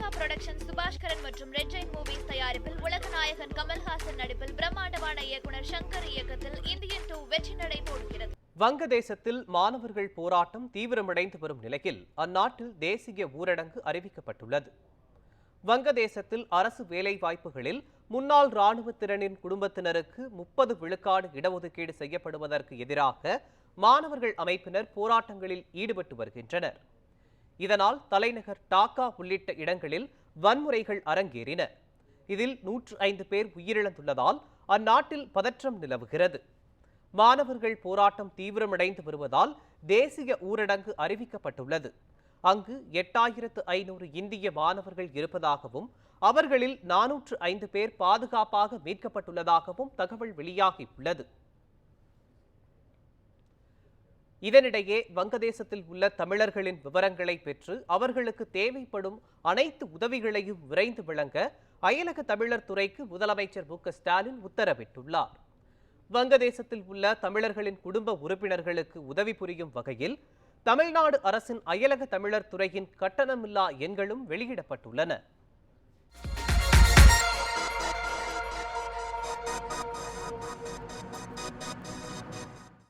Lyca production Subaskaran மற்றும் red Jain movies தயாரிப்பில் உலக நாயகன் கமல்ஹாசன் நடிப்பில் பிரம்மாண்டமான இயக்குனர் சங்கர் இயக்கத்தில் இந்தியன் டூ வெற்றி நடை போடுகிறது. வங்கதேசத்தில் மாணவர்கள் போராட்டம் தீவிரமடைந்து வரும் நிலையில் அந்நாட்டில் தேசிய ஊரடங்கு அறிவிக்கப்பட்டுள்ளது. வங்கதேசத்தில் அரசு வேலைவாய்ப்புகளில் முன்னாள் இராணுவத்தினரின் குடும்பத்தினருக்கு முப்பது விழுக்காடு இடஒதுக்கீடு செய்யப்படுவதற்கு எதிராக மாணவர்கள் அமைப்பினர் போராட்டங்களில் ஈடுபட்டு வருகின்றனர். இதனால் தலைநகர் டாக்கா உள்ளிட்ட இடங்களில் வன்முறைகள் அரங்கேறின. இதில் நூற்று ஐந்து பேர் உயிரிழந்துள்ளதால் அந்நாட்டில் பதற்றம் நிலவுகிறது. மாணவர்கள் போராட்டம் தீவிரமடைந்து வருவதால் தேசிய ஊரடங்கு அறிவிக்கப்பட்டுள்ளது. அங்கு எட்டாயிரத்து ஐநூறு இந்திய மாணவர்கள் இருப்பதாகவும் அவர்களில் நானூற்று ஐந்து பேர் பாதுகாப்பாக மீட்கப்பட்டுள்ளதாகவும் தகவல் வெளியாகியுள்ளது. இதனிடையே வங்கதேசத்தில் உள்ள தமிழர்களின் விவரங்களை பெற்று அவர்களுக்கு தேவைப்படும் அனைத்து உதவிகளையும் விரைந்து விளங்க அயலக தமிழர் துறைக்கு முதலமைச்சர் மு ஸ்டாலின் உத்தரவிட்டுள்ளார். வங்கதேசத்தில் உள்ள தமிழர்களின் குடும்ப உறுப்பினர்களுக்கு உதவி புரியும் வகையில் தமிழ்நாடு அரசின் அயலக தமிழர் துறையின் கட்டணமில்லா எண்களும் வெளியிடப்பட்டுள்ளன.